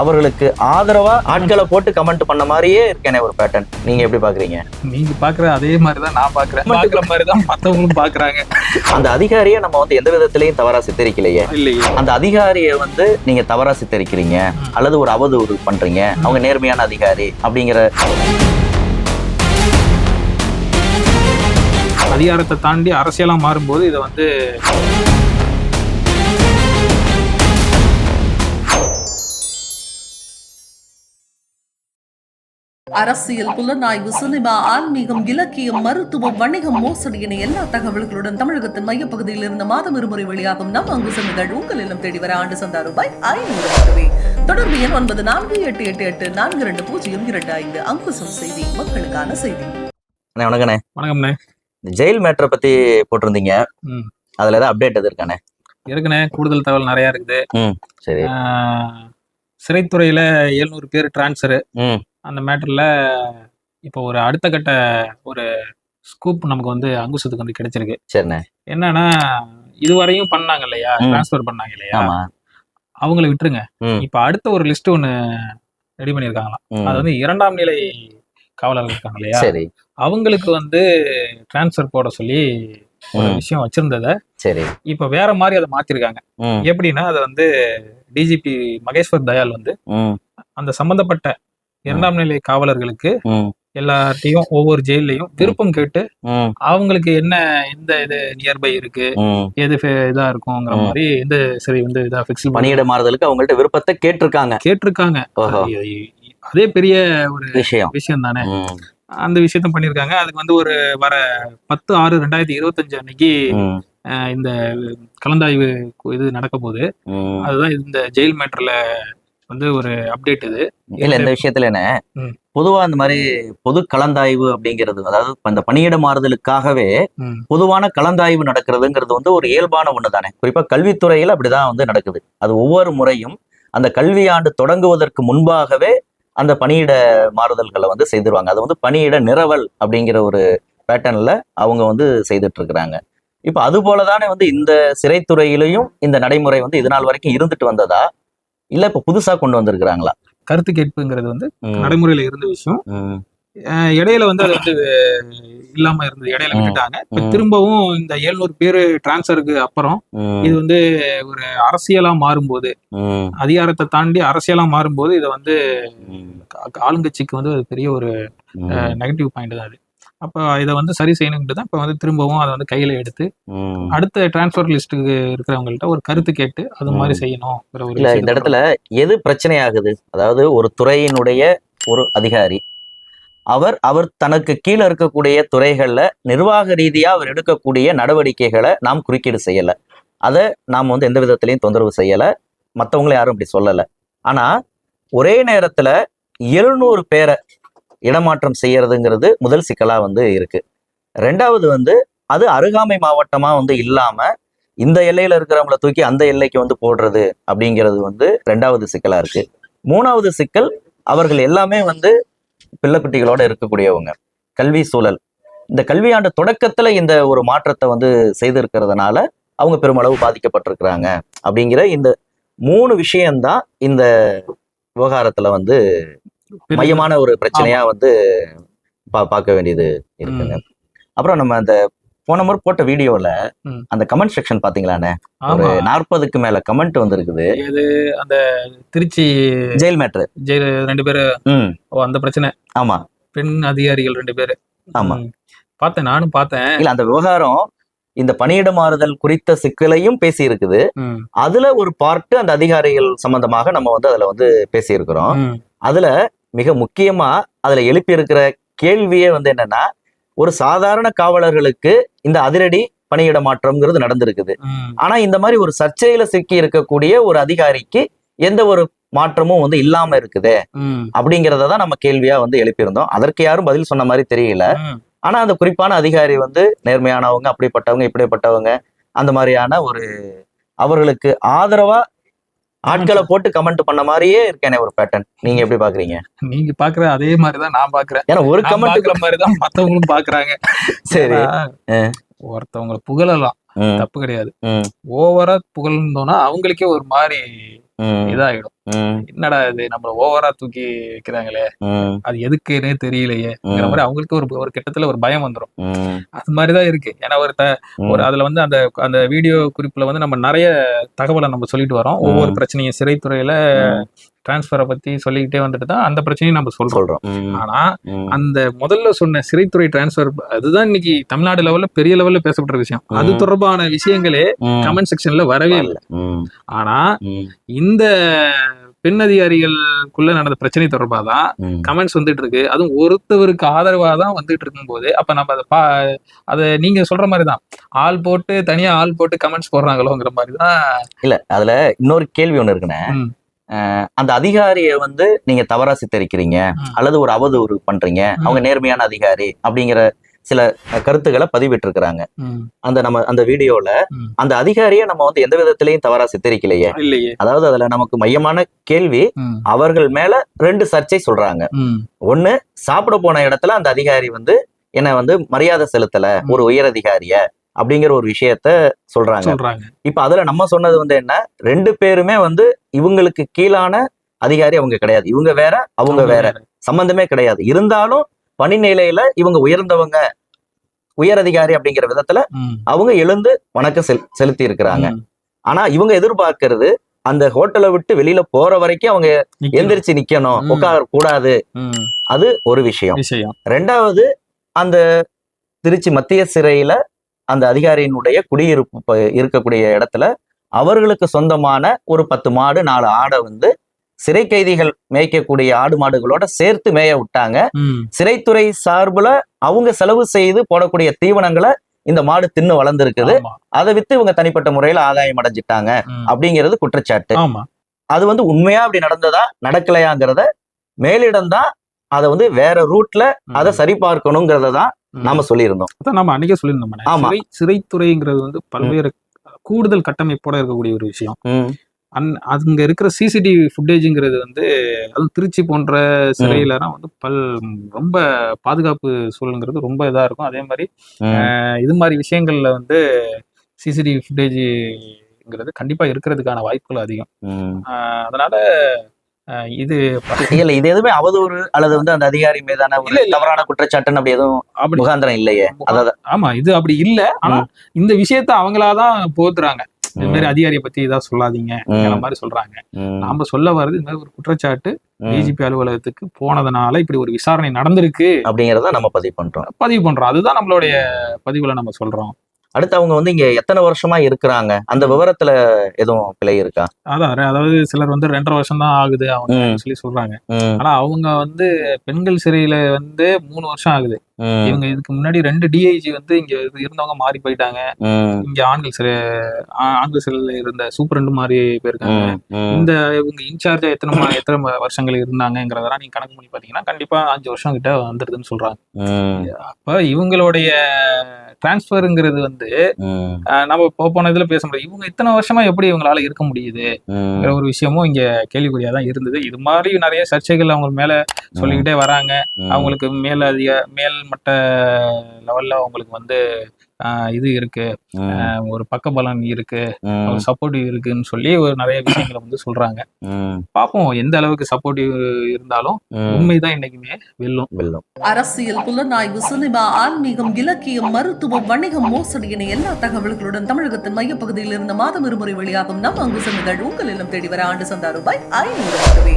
அவர்களுக்கு ஆதரவா ஆட்களை போட்டு கமெண்ட் பண்ண மாதிரியே இருக்கேனே ஒரு பேட்டர்ன் நீங்க எப்படி பாக்குறீங்க? நீங்க பாக்குற அதே மாதிரிதான் நான் பாக்குறேன். பாக்குற மாதிரிதான் மத்தவங்களும் பாக்குறாங்க. அந்த அதிகாரியை நம்ம வந்து எந்த விதத்திலையும் தவறா சித்தரிக்கலையே. அந்த அதிகாரியை வந்து நீங்க தவறா சித்தரிக்கிறீங்க அல்லது ஒரு அவதூறு பண்றீங்க அவங்க நேர்மையான அதிகாரி அப்படிங்கிற அதிகாரத்தை தாண்டி அரசியலா மாறும்போது இதை வந்து அரசியல் புலனாய்வு சினிமா ஆன்மீகம் இலக்கியம் மருத்துவம் வணிகம் மோசடி என எல்லா தகவல்களுடன் தமிழகத்தின் மையப்பகுதியில் இருந்து மாதம் இருமுறை வெளியாகும் நம் அங்குசம் நிகழ்வு உங்கள் இல்லம் தேடி வர ஆண்டு சந்தா ரூபாய் ஐநூறு மட்டுமே தொடர்பு எண் ஒன்பது நான்கு எட்டு எட்டு எட்டு நான்கு இரண்டு பூஜ்ஜியம் இரண்டு ஐந்து. அங்குசம் செய்தி மக்களுக்கான செய்தி. அண்ணே, வணக்கண்ணே. வணக்கம்ண்ணே. இந்த ஜெயில் மேட்டரை பத்தி போட்டிருந்தீங்க. அதுல ஏதாவது அப்டேட் எது இருக்கானே இருக்குண்ணே. கூடுதல் தகவல் நிறைய இருக்குது. சரி. சிறைத்துறையில எழுநூறு பேர் டிரான்ஸ்ஃபர் அந்த மேட்டர்ல இப்போ ஒரு அடுத்த கட்ட ஒரு ஸ்கூப் நமக்கு வந்து அங்குசத்துக்கு வந்து கிடைச்சிருக்கு. சரிண்ணே. என்னன்னா இதுவரையும் பண்ணாங்க இல்லையா. டிரான்ஸ்ஃபர் பண்ணாங்க இல்லையா? அவங்கள விட்டுருங்க. இப்ப அடுத்த ஒரு லிஸ்ட் ஒண்ணு ரெடி பண்ணிருக்காங்களாம் ம். அது வந்து இரண்டாம் நிலை காவலர்கள் இருக்காங்க இல்லையா? சரி. அவங்களுக்கு வந்து டிரான்ஸ்ஃபர் போட சொல்லி ஒரு. விஷயம் வச்சிருந்தத சரி. இப்ப வேற மாதிரி அதை மாத்திருக்காங்க. எப்படின்னா அதை வந்து டிஜிபி மகேஸ்வர் தயால் வந்து அந்த சம்பந்தப்பட்ட இரண்டாம் நிலை காவலர்களுக்கு ம் எல்லார்ட்டையும் ஒவ்வொரு ஜெயிலையும் விருப்பம் கேட்டு அவங்களுக்கு என்ன எந்த இது நியர்பை இருக்கு எது இதா இருக்குங்கிற ம். மாதிரி எந்த சரி வந்து இதா பண்ணி பணியிட மாறுதலுக்கு அவங்கள்ட்ட விருப்பத்தை கேட்டிருக்காங்க. கேட்டிருக்காங்க. அது- பெரிய ஒரு விஷயம். விஷயம் தானே. அந்த விஷயத்த பண்ணிருக்காங்க அதுக்கு வந்து ஒரு வர பத்து ஆறு ரெண்டாயிரத்தி இருபத்தஞ்சு அன்னைக்கு இந்த கலந்தாய்வு இது நடக்க போகுது அதுதான் இந்த ஜெயில் மேட்டர்ல வந்து ஒரு அப்டேட் இது. இல்ல இந்த விஷயத்துல என்ன. பொதுவா இந்த மாதிரி பொது கலந்தாய்வு அப்படிங்கிறது அதாவது இந்த பணியிட மாறுதலுக்காகவே. பொதுவான கலந்தாய்வு நடக்கிறதுங்கிறது வந்து ஒரு இயல்பான ஒண்ணு தானே குறிப்பா கல்வித்துறையில அப்படிதான் வந்து நடக்குது. அது ஒவ்வொரு முறையும் அந்த கல்வியாண்டு தொடங்குவதற்கு முன்பாகவே அந்த பணியிட மாறுதல்களை வந்து செய்திருவாங்க. அது வந்து பணியிட நிரவல் அப்படிங்கிற ஒரு பேட்டர்ன்ல அவங்க வந்து செய்துட்டு இருக்கிறாங்க இப்ப அது போலதானே வந்து இந்த சிறைத்துறையிலையும் இந்த நடைமுறை வந்து இது நாள் வரைக்கும் இருந்துட்டு வந்ததா? இல்ல இப்ப புதுசா கொண்டு வந்திருக்கிறாங்களா கருத்து கேட்புங்கிறது வந்து. நடைமுறையில இருந்த விஷயம் இடையில வந்து அது வந்து இல்லாம இருந்தது இடையில. விட்டுட்டாங்க இப்ப. திரும்பவும் இந்த எழுநூறு பேரு டிரான்ஸ்ஃபருக்கு அப்புறம். இது வந்து ஒரு அரசியலா மாறும்போது. அதிகாரத்தை தாண்டி அரசியலா மாறும்போது இதை வந்து ஆளுங்கட்சிக்கு வந்து பெரிய ஒரு. நெகட்டிவ் பாயிண்ட் தான் அது அப்போ இதை வந்து சரி செய்யணும்ட்டு தான் இப்போ வந்து திரும்பவும் அதை வந்து கையில எடுத்து. அடுத்த டிரான்ஸ்ஃபர் லிஸ்ட்டுக்கு இருக்கிறவங்கள்ட்ட ஒரு கருத்து கேட்டு அது மாதிரி ஒரு இல்ல இந்த இடத்துல எது பிரச்சனையாகுது? அதாவது ஒரு துறையினுடைய ஒரு அதிகாரி அவர் அவர் தனக்கு கீழே இருக்கக்கூடிய துறைகள்ல நிர்வாக ரீதியா அவர் எடுக்கக்கூடிய நடவடிக்கைகளை நாம் குறுக்கீடு செய்யல. அதை நாம் வந்து எந்த விதத்திலையும் தொந்தரவு செய்யல. மற்றவங்கள யாரும் இப்படி சொல்லல. ஆனா ஒரே நேரத்துல எழுநூறு பேரை இடமாற்றம் செய்யறதுங்கிறது முதல் சிக்கலாக வந்து இருக்கு. ரெண்டாவது வந்து அது அருகாமை மாவட்டமாக வந்து இல்லாமல் இந்த எல்லையில் இருக்கிறவங்கள தூக்கி அந்த எல்லைக்கு வந்து போடுறது அப்படிங்கிறது வந்து ரெண்டாவது சிக்கலாக இருக்கு. மூணாவது சிக்கல் அவர்கள் எல்லாமே வந்து பிள்ளைக்குட்டிகளோட இருக்கக்கூடியவங்க. கல்வி சூழல். இந்த கல்வியாண்டு தொடக்கத்தில் இந்த ஒரு மாற்றத்தை வந்து செய்திருக்கிறதுனால அவங்க பெருமளவு பாதிக்கப்பட்டிருக்கிறாங்க அப்படிங்கிற இந்த மூணு விஷயம்தான் இந்த விவகாரத்தில் வந்து மையமான ஒரு பிரச்சனையா வந்து பா பார்க்க வேண்டியது இருக்குங்க. அப்புறம் நம்ம அந்த போன முறை போட்ட வீடியோல. அந்த கமெண்ட் செக்ஷன் பாத்தீங்களாண்ணே? ஒரு நாற்பதுக்கு மேல கமெண்ட் வந்திருக்குது. அந்த திருச்சி ஜெயில் மேட்ரு. ஜெயில ரெண்டு பேரு. ஓ அந்த பிரச்சனை. ஆமா. பெண் அதிகாரிகள் ரெண்டு பேரு. ஆமா. பார்த்தேன் நானும் பார்த்தேன். இல்ல அந்த விவகாரம் இந்த பணியிட மாறுதல் குறித்த சிக்கலையும் பேசி இருக்குது. அதுல ஒரு பார்ட் அந்த அதிகாரிகள் சம்பந்தமாக நம்ம வந்து அதுல வந்து பேசி இருக்கிறோம் ம். அதுல மிக முக்கியமா அதுல எழுப்பி இருக்கிற கேள்வியே வந்து என்னன்னா ஒரு சாதாரண காவலர்களுக்கு இந்த அதிரடி பணியிட மாற்றம்ங்கிறது நடந்திருக்குது. ஆனா இந்த மாதிரி ஒரு சர்ச்சையில சிக்கி இருக்கக்கூடிய ஒரு அதிகாரிக்கு எந்த ஒரு மாற்றமும் வந்து இல்லாம இருக்குதே. அப்படிங்கறத தான் நம்ம கேள்வியா வந்து எழுப்பியிருந்தோம் அதற்கு யாரும் பதில் சொன்ன மாதிரி தெரியல. ஆனா அந்த குறிப்பான அதிகாரி வந்து நேர்மையானவங்க அப்படிப்பட்டவங்க இப்படிப்பட்டவங்க அந்த மாதிரியான ஒரு அவர்களுக்கு ஆதரவா ஆட்களை போட்டு கமெண்ட் பண்ண மாதிரியே இருக்கேனே ஒரு பேட்டர்ன் நீங்க எப்படி பாக்குறீங்க? நீங்க பாக்குற அதே மாதிரிதான் நான் பாக்குறேன். ஏன்னா ஒரு கமெண்ட் மாதிரிதான் மத்தவங்களும் பாக்குறாங்க. சரி. ஒருத்தவங்களை புகழலாம். தப்பு கிடையாது. ஓவரா புகழ்ந்தோம்னா அவங்களுக்கே ஒரு மாதிரி இதாயிடும் என்னடா இது? நம்ம ஓவரா தூக்கி வைக்கிறாங்களே. அது எதுக்குன்னே தெரியலையேங்கிற மாதிரி அவங்களுக்கு ஒரு ஒரு கிட்டத்துல ஒரு பயம் வந்துடும் அது மாதிரிதான் இருக்கு. ஏன்னா ஒரு. ஒரு அதுல வந்து அந்த அந்த வீடியோ குறிப்புல வந்து நம்ம நிறைய தகவலை நம்ம சொல்லிட்டு வரோம். ஒவ்வொரு பிரச்சனையும் சிறைத்துறையில டிரான்ஸ்பரை பத்தி சொல்லிக்கிட்டே வந்துட்டு தான் அந்த பிரச்சனையும் நம்ம சொல்றோம். ஆனா அந்த முதல்ல சொன்ன சிறைத்துறை டிரான்ஸ்பர் அதுதான் இன்னைக்கு தமிழ்நாடு லெவல்ல பெரிய லெவல்ல பேசப்படுற விஷயம். அது. தொடர்பான விஷயங்களே. கமெண்ட் செக்ஷன்ல வரவே இல்லை. ஆனா இந்த பெண் அதிகாரிகளுக்குள்ள நடந்த பிரச்சனை தொடர்பாக தான். கமெண்ட்ஸ் வந்துட்டு இருக்கு அதுவும் ஒருத்தவருக்கு ஆதரவா தான் வந்துட்டு இருக்கும்போது அப்ப நம்ம அதை பா அதை நீங்க சொல்ற மாதிரி தான் ஆள் போட்டு தனியா ஆள் போட்டு கமெண்ட்ஸ் போடுறாங்களோங்கிற மாதிரி தான் இல்ல அதுல இன்னொரு கேள்வி ஒண்ணு இருக்குண்ணே. அந்த அதிகாரியை வந்து நீங்க தவறா சித்தரிக்கிறீங்க. அல்லது ஒரு அவதூறு பண்றீங்க. அவங்க நேர்மையான அதிகாரி அப்படிங்கிற சில கருத்துக்களை பதிவிட்டிருக்கிறாங்க அந்த நம்ம அந்த வீடியோல. அந்த அதிகாரியை நம்ம வந்து எந்த விதத்திலையும் தவறா சித்தரிக்கலையே அதாவது அதுல நமக்கு மையமான கேள்வி அவர்கள் மேல ரெண்டு சர்ச்சை சொல்றாங்க ஒண்ணு சாப்பிட போன இடத்துல அந்த அதிகாரி வந்து என்ன வந்து மரியாதை செலுத்தல. ஒரு உயர் அதிகாரிய அப்படிங்கிற ஒரு விஷயத்த சொல்றாங்க. சொல்றாங்க. இப்ப அதுல நம்ம சொன்னது வந்து என்ன? ரெண்டு பேருமே வந்து இவங்களுக்கு கீழான அதிகாரி அவங்க கிடையாது. இவங்க வேற அவங்க வேற. சம்பந்தமே கிடையாது. இருந்தாலும் பணி நிலையில இவங்க உயர்ந்தவங்க உயர் அதிகாரி அப்படிங்கிற விதத்துல அவங்க எழுந்து வணக்கம் செல் செலுத்தி இருக்கிறாங்க. ஆனா இவங்க எதிர்பார்க்கிறது அந்த ஹோட்டலை விட்டு வெளியில போற வரைக்கும் அவங்க. எந்திரிச்சு நிக்கணும். உட்கார கூடாது. அது ஒரு விஷயம். ரெண்டாவது அந்த திருச்சி மத்திய சிறையில அந்த அதிகாரியினுடைய குடியிருப்பு இருக்கக்கூடிய இடத்துல அவர்களுக்கு சொந்தமான ஒரு பத்து மாடு நாலு ஆடை வந்து சிறை கைதிகள் மேய்க்கக்கூடிய ஆடு மாடுகளோட சேர்த்து மேய விட்டாங்க. சிறைத்துறை சார்புல அவங்க செலவு செய்து போடக்கூடிய தீவனங்களை இந்த மாடு தின்னு வளர்ந்துருக்குது. அதை வித்து இவங்க தனிப்பட்ட முறையில ஆதாயம் அடைஞ்சிட்டாங்க அப்படிங்கிறது குற்றச்சாட்டு. அது வந்து உண்மையா அப்படி நடந்ததா? நடக்கலையாங்கிறத மேலிடம் தான் அதை வந்து வேற ரூட்ல அதை சரி பார்க்கணுங்கிறத தான். நாம சொல்லியிருந்தோம். அதான் நம்ம அன்னைக்கே சொல்லியிருந்தோம் ஆமா. சிறை சிறைத்துறைங்கிறது வந்து பல்வேறு கூடுதல் கட்டமைப்போட இருக்கக்கூடிய ஒரு விஷயம். அந் அங்க இருக்கிற சிசிடிவி ஃபுட்டேஜுங்கிறது வந்து அதுவும் திருச்சி போன்ற சிறையிலலாம் வந்து பல் ரொம்ப பாதுகாப்பு சூழலுங்கிறது ரொம்ப இதா இருக்கும். அதே மாதிரி இது மாதிரி விஷயங்கள்ல வந்து சிசிடிவி ஃபுட்டேஜுங்கிறது கண்டிப்பா இருக்கிறதுக்கான வாய்ப்புகள் அதிகம். அதனால இது இல்ல இது எதுவுமே அவதூறு அல்லது வந்து அந்த அதிகாரி மீதான இல்ல. தவறான குற்றச்சாட்டுன்னு அப்படி எதுவும் அப்படி முகாந்திரம் இல்லையே? அதாவது ஆமா இது அப்படி இல்ல. ஆனா இந்த விஷயத்த அவங்களாதான் போத்துறாங்க இது மாதிரி அதிகாரியை பத்தி இதா சொல்லாதீங்கிற ம், மாதிரி சொல்றாங்க. நாம சொல்ல வர்றது இந்த மாதிரி ஒரு குற்றச்சாட்டு. டிஜிபி அலுவலகத்துக்கு போனதுனால இப்படி ஒரு விசாரணை நடந்திருக்கு. அப்படிங்கறத நம்ம பதிவு பண்றோம். பதிவு பண்றோம். அதுதான் நம்மளுடைய பதிவுல நம்ம சொல்றோம். அடுத்து அவங்க வந்து இங்க எத்தனை வருஷமா இருக்கிறாங்க? அந்த விவரத்துல எதுவும் பிழை இருக்கா? அதான் அதாவது சிலர் வந்து ரெண்டரை வருஷம் தான் ஆகுது அவங்க. சொல்லி சொல்றாங்க. ஆனா அவங்க வந்து பெண்கள் சிறையில வந்து மூணு வருஷம் ஆகுது. இவங்க இதுக்கு முன்னாடி ரெண்டு டிஐஜி வந்து இங்க இருந்தவங்க மாறி போயிட்டாங்க. இங்க ஆண்கள் ஆ- ஆண்கள் சிறையில இருந்த சூப்பரண்டு மாறி போயிருக்காங்க. இந்த இவங்க இன்சார்ஜா எத்தனை எத்தனை வருஷங்கள் இருந்தாங்கிறதெல்லாம் நீங்க கணக்கு பண்ணி பாத்தீங்கன்னா கண்டிப்பா அஞ்சு வருஷம் கிட்ட வந்துருதுன்னு சொல்றாங்க. அப்ப இவங்களுடைய டிரான்ஸ்ஃபருங்கிறது வந்து நம்ம போன இதுல பேச முடியும் இவங்க இத்தனை வருஷமா எப்படி இவங்களால இருக்க முடியுதுங்கிற ம், ஒரு விஷயமும் இங்க கேள்விக்குறியா தான் இருந்தது. இது மாதிரி நிறைய சர்ச்சைகள் அவங்க மேல சொல்லிக்கிட்டே வராங்க. அவங்களுக்கு மேல் மேல்மட்ட லெவல்ல அவங்களுக்கு வந்து இது இருக்கு. ஒரு பக்கபலன் இருக்கு. ம், ஒரு சப்போர்ட்டிவ் இருக்குன்னு சொல்லி ஒரு நிறைய விஷயங்களை வந்து சொல்றாங்க. ம், பார்ப்போம் எந்த அளவுக்கு சப்போர்ட்டிவ் இருந்தாலும். உண்மைதான் இன்னைக்குமே வெல்லும். வெல்லும். அரசியல் புலனாய்வு சினிமா ஆன்மீகம் இலக்கியம் மருத்துவம் வணிகம் மோசடி என எல்லா தகவல்களுடன் தமிழகத்தின் மையப்பகுதியில் இருந்து மாதம் இருமுறை வெளியாகும் நம் அங்கு சென்றுகள் உங்கள் இல்லம் தேடி வர ஆண்டு சந்தா ரூபாய் ஐநூறு மட்டுமே.